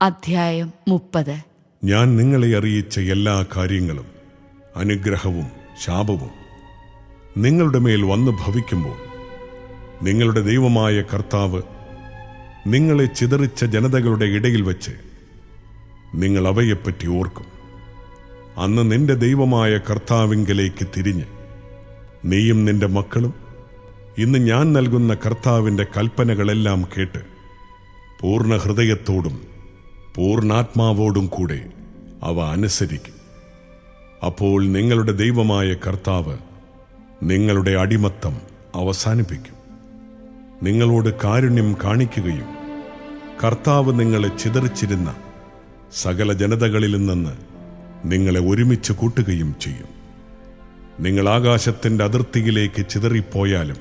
അധ്യായം മുപ്പത്. ഞാൻ നിങ്ങളെ അറിയിച്ച എല്ലാ കാര്യങ്ങളും അനുഗ്രഹവും ശാപവും നിങ്ങളുടെ മേൽ വന്നു ഭവിക്കുമ്പോൾ നിങ്ങളുടെ ദൈവമായ കർത്താവ് നിങ്ങളെ ചിതറിച്ച ജനതകളുടെ ഇടയിൽ വച്ച് നിങ്ങൾ അവയെപ്പറ്റി ഓർക്കും. അന്ന് നിന്റെ ദൈവമായ കർത്താവിങ്കലേക്ക് തിരിഞ്ഞ് നീയും നിന്റെ മക്കളും ഇന്ന് ഞാൻ നൽകുന്ന കർത്താവിന്റെ കൽപ്പനകളെല്ലാം കേട്ട് പൂർണ ഹൃദയത്തോടും പൂർണാത്മാവോടും കൂടെ അവ അനുസരിക്കും. അപ്പോൾ നിങ്ങളുടെ ദൈവമായ കർത്താവ് നിങ്ങളുടെ അടിമത്തം അവസാനിപ്പിക്കും. നിങ്ങളോട് കാരുണ്യം കാണിക്കുകയും കർത്താവ് നിങ്ങളെ ചിതറിച്ചിരുന്ന സകല ജനതകളിൽ നിന്ന് നിങ്ങളെ ഒരുമിച്ച് കൂട്ടുകയും ചെയ്യും. നിങ്ങൾ ആകാശത്തിന്റെ അതിർത്തിയിലേക്ക് ചിതറിപ്പോയാലും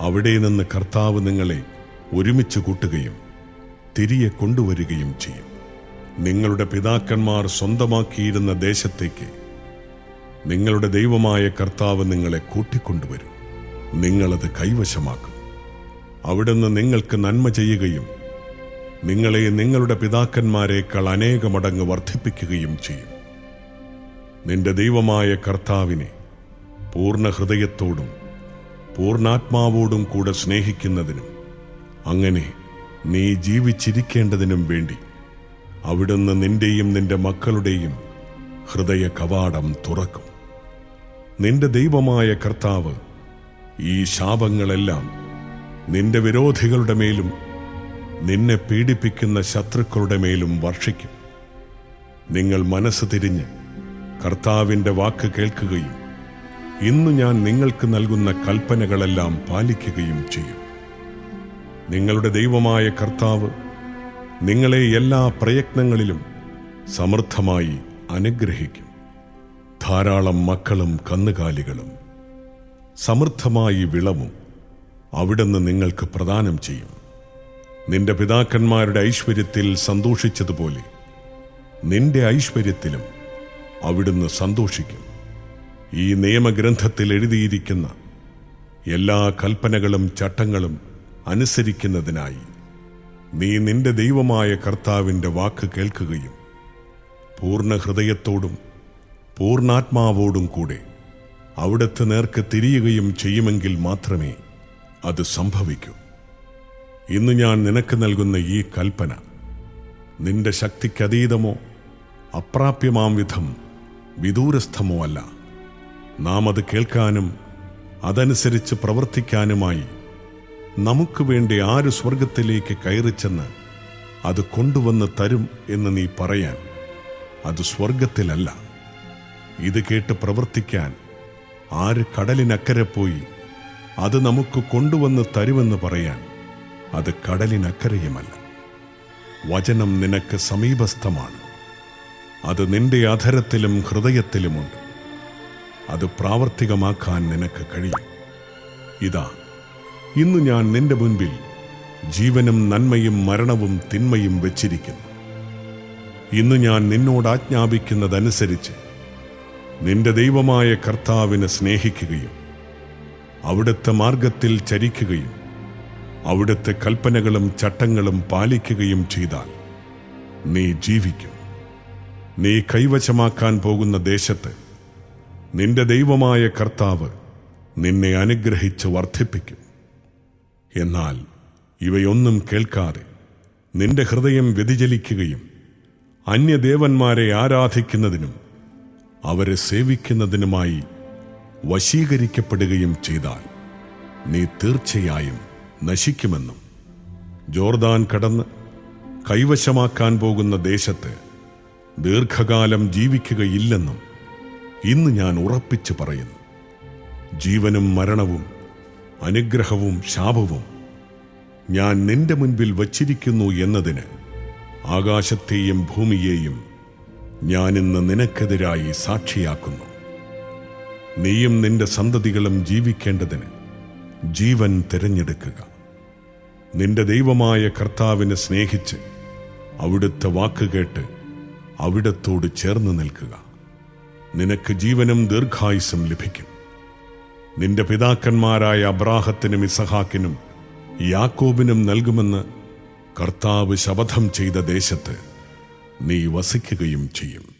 അവിടെ നിന്ന് കർത്താവ് നിങ്ങളെ ഒരുമിച്ച് കൂട്ടുകയും തിരികെ കൊണ്ടുവരികയും ചെയ്യും. നിങ്ങളുടെ പിതാക്കന്മാർ സ്വന്തമാക്കിയിരുന്ന ദേശത്തേക്ക് നിങ്ങളുടെ ദൈവമായ കർത്താവ് നിങ്ങളെ കൂട്ടിക്കൊണ്ടുവരും. നിങ്ങളത് കൈവശമാക്കും. അവിടുന്ന് നിങ്ങൾക്ക് നന്മ ചെയ്യുകയും നിങ്ങളെ നിങ്ങളുടെ പിതാക്കന്മാരെക്കാൾ അനേകമടങ്ങ് വർദ്ധിപ്പിക്കുകയും ചെയ്യും. നിന്റെ ദൈവമായ കർത്താവിനെ പൂർണ ഹൃദയത്തോടും പൂർണാത്മാവോടും കൂടെ സ്നേഹിക്കുന്നതിനും അങ്ങനെ നീ ജീവിച്ചിരിക്കേണ്ടതിനും വേണ്ടി അവിടുന്ന് നിന്റെയും നിന്റെ മക്കളുടെയും ഹൃദയ കവാടം തുറക്കും. നിന്റെ ദൈവമായ കർത്താവ് ഈ ശാപങ്ങളെല്ലാം നിന്റെ വിരോധികളുടെ മേലും നിന്നെ പീഡിപ്പിക്കുന്ന ശത്രുക്കളുടെ മേലും വർഷിക്കും. നിങ്ങൾ മനസ്സ് തിരിഞ്ഞ് കർത്താവിന്റെ വാക്ക് കേൾക്കുകയും ഇന്ന് ഞാൻ നിങ്ങൾക്ക് നൽകുന്ന കൽപ്പനകളെല്ലാം പാലിക്കുകയും ചെയ്യും. നിങ്ങളുടെ ദൈവമായ കർത്താവ് നിങ്ങളെ എല്ലാ പ്രയത്നങ്ങളിലും സമൃദ്ധമായി അനുഗ്രഹിക്കും. ധാരാളം മക്കളും കന്നുകാലികളും സമൃദ്ധമായി വിളവും അവിടുന്ന് നിങ്ങൾക്ക് പ്രദാനം ചെയ്യും. നിന്റെ പിതാക്കന്മാരുടെ ഐശ്വര്യത്തിൽ സന്തോഷിച്ചതുപോലെ നിന്റെ ഐശ്വര്യത്തിലും അവിടുന്ന് സന്തോഷിക്കും. ഈ നിയമഗ്രന്ഥത്തിൽ എഴുതിയിരിക്കുന്ന എല്ലാ കൽപ്പനകളും ചട്ടങ്ങളും അനുസരിക്കുന്നതിനായി. നീ നിന്റെ ദൈവമായ കർത്താവിന്റെ വാക്ക് കേൾക്കുകയും പൂർണ ഹൃദയത്തോടും പൂർണാത്മാവോടും കൂടെ അവിടുത്തെ നേർക്ക് തിരിയുകയും ചെയ്യുമെങ്കിൽ മാത്രമേ അത് സംഭവിക്കൂ. ഇന്ന് ഞാൻ നിനക്ക് നൽകുന്ന ഈ കൽപ്പന നിന്റെ ശക്തിക്കതീതമോ അപ്രാപ്യമാം വിധം വിദൂരസ്ഥമോ അല്ല. നാം അത് കേൾക്കാനും അതനുസരിച്ച് പ്രവർത്തിക്കാനുമായി നമുക്ക് വേണ്ടി ആര് സ്വർഗത്തിലേക്ക് കയറിച്ചെന്ന് അത് കൊണ്ടുവന്ന് തരും എന്ന് നീ പറയാൻ അത് സ്വർഗത്തിലല്ല ഇത് കേട്ട് പ്രവർത്തിക്കാൻ ആര് കടലിനക്കരെ പോയി അത് നമുക്ക് കൊണ്ടുവന്ന് തരുമെന്ന് പറയാൻ അത് കടലിനക്കരയുമല്ല. വചനം നിനക്ക് സമീപസ്ഥമാണ്. അത് നിന്റെ അധരത്തിലും ഹൃദയത്തിലുമുണ്ട് അത് പ്രാവർത്തികമാക്കാൻ നിനക്ക് കഴിയും. ഇതാ ഇന്ന് ഞാൻ നിന്റെ മുൻപിൽ ജീവനും നന്മയും മരണവും തിന്മയും വെച്ചിരിക്കുന്നു. ഇന്ന് ഞാൻ നിന്നോട് ആജ്ഞാപിക്കുന്നതനുസരിച്ച് നിന്റെ ദൈവമായ കർത്താവിനെ സ്നേഹിക്കുകയും അവിടുത്തെ മാർഗത്തിൽ ചരിക്കുകയും അവിടുത്തെ കൽപ്പനകളും ചട്ടങ്ങളും പാലിക്കുകയും ചെയ്താൽ നീ ജീവിക്കും. നീ കൈവശമാക്കാൻ പോകുന്ന ദേശത്ത് നിന്റെ ദൈവമായ കർത്താവ് നിന്നെ അനുഗ്രഹിച്ച് വർദ്ധിപ്പിക്കും. എന്നാൽ ഇവയൊന്നും കേൾക്കാതെ നിന്റെ ഹൃദയം വ്യതിചലിക്കുകയും അന്യദേവന്മാരെ ആരാധിക്കുന്നതിനും അവരെ സേവിക്കുന്നതിനുമായി വശീകരിക്കപ്പെടുകയും ചെയ്താൽ നീ തീർച്ചയായും നശിക്കുമെന്നും ജോർദാൻ കടന്ന് കൈവശമാക്കാൻ പോകുന്ന ദേശത്ത് ദീർഘകാലം ജീവിക്കുകയില്ലെന്നും ഇന്ന് ഞാൻ ഉറപ്പിച്ചു പറയുന്നു. ജീവനും മരണവും അനുഗ്രഹവും ശാപവും ഞാൻ നിന്റെ മുൻപിൽ വച്ചിരിക്കുന്നു എന്നതിന് ആകാശത്തെയും ഭൂമിയെയും ഞാൻ ഇന്ന് നിനക്കെതിരായി സാക്ഷിയാക്കുന്നു. നീയും നിന്റെ സന്തതികളും ജീവിക്കേണ്ടതിന് ജീവൻ തിരഞ്ഞെടുക്കുക. നിന്റെ ദൈവമായ കർത്താവിനെ സ്നേഹിച്ച് അവിടുത്തെ വാക്കുകേട്ട് അവിടത്തോട് ചേർന്ന് നിൽക്കുക. നിനക്ക് ജീവനും ദീർഘായുസും ലഭിക്കും. നിന്റെ പിതാക്കന്മാരായ അബ്രാഹത്തിനും ഇസഹാക്കിനും യാക്കോബിനും നൽകുമെന്ന് കർത്താവ് ശപഥം ചെയ്ത ദേശത്ത് നീ വസിക്കുകയും ചെയ്യും.